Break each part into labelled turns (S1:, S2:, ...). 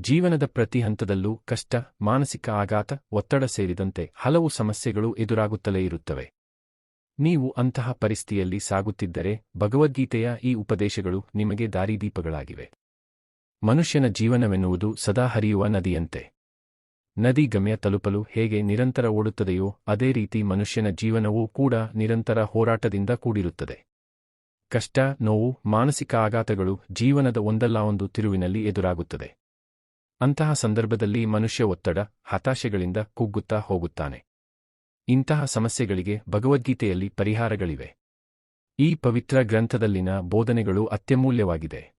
S1: ಜೀವನದ ಪ್ರತಿ ಹಂತದಲ್ಲೂ ಕಷ್ಟ, ಮಾನಸಿಕ ಆಘಾತ, ಒತ್ತಡ ಸೇರಿದಂತೆ ಹಲವು ಸಮಸ್ಯೆಗಳು ಎದುರಾಗುತ್ತಲೇ ಇರುತ್ತವೆ. ನೀವು ಅಂತಹ ಪರಿಸ್ಥಿತಿಯಲ್ಲಿ ಸಾಗುತ್ತಿದ್ದರೆ ಭಗವದ್ಗೀತೆಯ ಈ ಉಪದೇಶಗಳು ನಿಮಗೆ ದಾರಿದೀಪಗಳಾಗಿವೆ. ಮನುಷ್ಯನ ಜೀವನವೆನ್ನುವುದು ಸದಾ ಹರಿಯುವ ನದಿಯಂತೆ. ನದಿ ಗಮ್ಯ ತಲುಪಲು ಹೇಗೆ ನಿರಂತರ ಓಡುತ್ತದೆಯೋ ಅದೇ ರೀತಿ ಮನುಷ್ಯನ ಜೀವನವೂ ಕೂಡ ನಿರಂತರ ಹೋರಾಟದಿಂದ ಕೂಡಿರುತ್ತದೆ. ಕಷ್ಟ, ನೋವು, ಮಾನಸಿಕ ಆಘಾತಗಳು ಜೀವನದ ಒಂದಲ್ಲ ಒಂದು ತಿರುವಿನಲ್ಲಿ ಎದುರಾಗುತ್ತದೆ. ಅಂತಹ ಸಂದರ್ಭದಲ್ಲಿ ಮನುಷ್ಯ ಒತ್ತಡ, ಹತಾಶೆಗಳಿಂದ ಕುಗ್ಗುತ್ತಾ ಹೋಗುತ್ತಾನೆ. ಇಂತಹ ಸಮಸ್ಯೆಗಳಿಗೆ ಭಗವದ್ಗೀತೆಯಲ್ಲಿ ಪರಿಹಾರಗಳಿವೆ. ಈ ಪವಿತ್ರ ಗ್ರಂಥದಲ್ಲಿನ ಬೋಧನೆಗಳು ಅತ್ಯಮೂಲ್ಯವಾಗಿದೆ.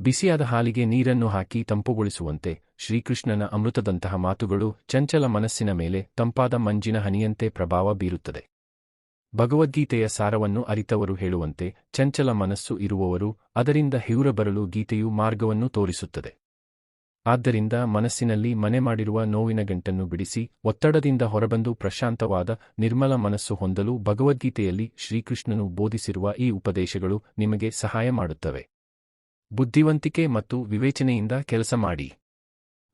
S1: ಬಿಸಿಯಾದ ಹಾಲಿಗೆ ನೀರನ್ನು ಹಾಕಿ ತಂಪುಗೊಳಿಸುವಂತೆ ಶ್ರೀಕೃಷ್ಣನ ಅಮೃತದಂತಹ ಮಾತುಗಳು ಚಂಚಲ ಮನಸ್ಸಿನ ಮೇಲೆ ತಂಪಾದ ಮಂಜಿನ ಹನಿಯಂತೆ ಪ್ರಭಾವ ಬೀರುತ್ತದೆ. ಭಗವದ್ಗೀತೆಯ ಸಾರವನ್ನು ಅರಿತವರು ಹೇಳುವಂತೆ ಚಂಚಲ ಮನಸ್ಸು ಇರುವವರು ಅದರಿಂದ ಹಿউರ ಬರಲು ಗೀತೆಯು ಮಾರ್ಗವನ್ನು ತೋರಿಸುತ್ತದೆ. ಆದ್ದರಿಂದ ಮನಸ್ಸಿನಲ್ಲಿ ಮನೆ ಮಾಡಿರುವ ನೋವಿನ ಗಂಟನ್ನು ಬಿಡಿಸಿ, ಒತ್ತಡದಿಂದ ಹೊರಬಂದು ಪ್ರಶಾಂತವಾದ, ನಿರ್ಮಲ ಮನಸ್ಸು ಹೊಂದಲು ಭಗವದ್ಗೀತೆಯಲ್ಲಿ ಶ್ರೀಕೃಷ್ಣನು ಬೋಧಿಸಿರುವ ಈ ಉಪದೇಶಗಳು ನಿಮಗೆ ಸಹಾಯ ಮಾಡುತ್ತವೆ. ಬುದ್ಧಿವಂತಿಕೆ ಮತ್ತು ವಿವೇಚನೆಯಿಂದ ಕೆಲಸ ಮಾಡಿ.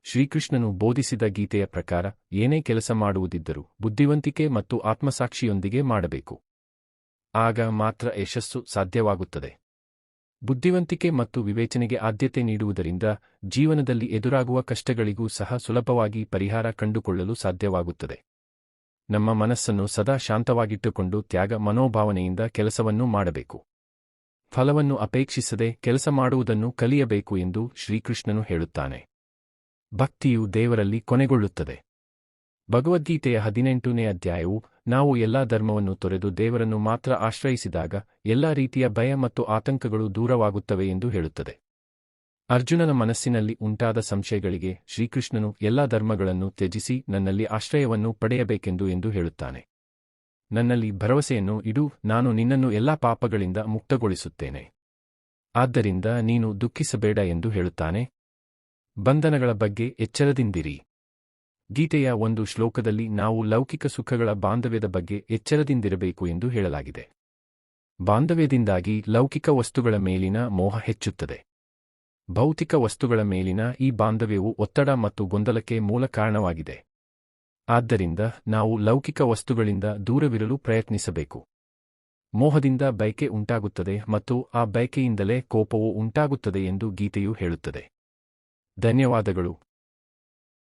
S1: ಶ್ರೀಕೃಷ್ಣನು ಬೋಧಿಸಿದ ಗೀತೆಯ ಪ್ರಕಾರ, ಏನೇ ಕೆಲಸ ಮಾಡುವುದಿದ್ದರೂ ಬುದ್ಧಿವಂತಿಕೆ ಮತ್ತು ಆತ್ಮಸಾಕ್ಷಿಯೊಂದಿಗೆ ಮಾಡಬೇಕು. ಆಗ ಮಾತ್ರ ಯಶಸ್ಸು ಸಾಧ್ಯವಾಗುತ್ತದೆ. ಬುದ್ಧಿವಂತಿಕೆ ಮತ್ತು ವಿವೇಚನೆಗೆ ಆದ್ಯತೆ ನೀಡುವುದರಿಂದ ಜೀವನದಲ್ಲಿ ಎದುರಾಗುವ ಕಷ್ಟಗಳಿಗೂ ಸಹ ಸುಲಭವಾಗಿ ಪರಿಹಾರ ಕಂಡುಕೊಳ್ಳಲು ಸಾಧ್ಯವಾಗುತ್ತದೆ. ನಮ್ಮ ಮನಸ್ಸನ್ನು ಸದಾ ಶಾಂತವಾಗಿಟ್ಟುಕೊಂಡು ತ್ಯಾಗ ಮನೋಭಾವನೆಯಿಂದ ಕೆಲಸವನ್ನು ಮಾಡಬೇಕು. ಫಲವನ್ನು ಅಪೇಕ್ಷಿಸದೆ ಕೆಲಸ ಮಾಡುವುದನ್ನು ಕಲಿಯಬೇಕು ಎಂದು ಶ್ರೀಕೃಷ್ಣನು ಹೇಳುತ್ತಾನೆ. ಭಕ್ತಿಯು ದೇವರಲ್ಲಿ ಕೊನೆಗೊಳ್ಳುತ್ತದೆ. ಭಗವದ್ಗೀತೆಯ ಹದಿನೆಂಟನೇ ಅಧ್ಯಾಯವು ನಾವು ಎಲ್ಲಾ ಧರ್ಮವನ್ನು ತೊರೆದು ದೇವರನ್ನು ಮಾತ್ರ ಆಶ್ರಯಿಸಿದಾಗ ಎಲ್ಲಾ ರೀತಿಯ ಭಯ ಮತ್ತು ಆತಂಕಗಳು ದೂರವಾಗುತ್ತವೆ ಎಂದು ಹೇಳುತ್ತದೆ. ಅರ್ಜುನನ ಮನಸ್ಸಿನಲ್ಲಿ ಉಂಟಾದ ಸಂಶಯಗಳಿಗೆ ಶ್ರೀಕೃಷ್ಣನು ಎಲ್ಲಾ ಧರ್ಮಗಳನ್ನು ತ್ಯಜಿಸಿ ನನ್ನಲ್ಲಿ ಆಶ್ರಯವನ್ನು ಪಡೆಯಬೇಕೆಂದು ಎಂದು ಹೇಳುತ್ತಾನೆ. ನನ್ನಲ್ಲಿ ಭರವಸೆಯನ್ನು ಇಡು, ನಾನು ನಿನ್ನನ್ನು ಎಲ್ಲಾ ಪಾಪಗಳಿಂದ ಮುಕ್ತಗೊಳಿಸುತ್ತೇನೆ. ಆದ್ದರಿಂದ ನೀನು ದುಃಖಿಸಬೇಡ ಎಂದು ಹೇಳುತ್ತಾನೆ. ಬಂಧನಗಳ ಬಗ್ಗೆ ಎಚ್ಚರದಿಂದಿರಿ. ಗೀತೆಯ ಒಂದು ಶ್ಲೋಕದಲ್ಲಿ ನಾವು ಲೌಕಿಕ ಸುಖಗಳ ಬಾಂಧವ್ಯದ ಬಗ್ಗೆ ಎಚ್ಚರದಿಂದಿರಬೇಕು ಎಂದು ಹೇಳಲಾಗಿದೆ. ಬಾಂಧವ್ಯದಿಂದಾಗಿ ಲೌಕಿಕ ವಸ್ತುಗಳ ಮೇಲಿನ ಮೋಹ ಹೆಚ್ಚುತ್ತದೆ. ಭೌತಿಕ ವಸ್ತುಗಳ ಮೇಲಿನ ಈ ಬಾಂಧವ್ಯವು ಒತ್ತಡ ಮತ್ತು ಗೊಂದಲಕ್ಕೆ ಮೂಲ ಕಾರಣವಾಗಿದೆ. ಆದ್ದರಿಂದ ನಾವು ಲೌಕಿಕ ವಸ್ತುಗಳಿಂದ ದೂರವಿರಲು ಪ್ರಯತ್ನಿಸಬೇಕು. ಮೋಹದಿಂದ ಬಯಕೆ ಉಂಟಾಗುತ್ತದೆ ಮತ್ತು ಆ ಬಯಕೆಯಿಂದಲೇ ಕೋಪವು ಉಂಟಾಗುತ್ತದೆ ಎಂದು ಗೀತೆಯು ಹೇಳುತ್ತದೆ. ಧನ್ಯವಾದಗಳು.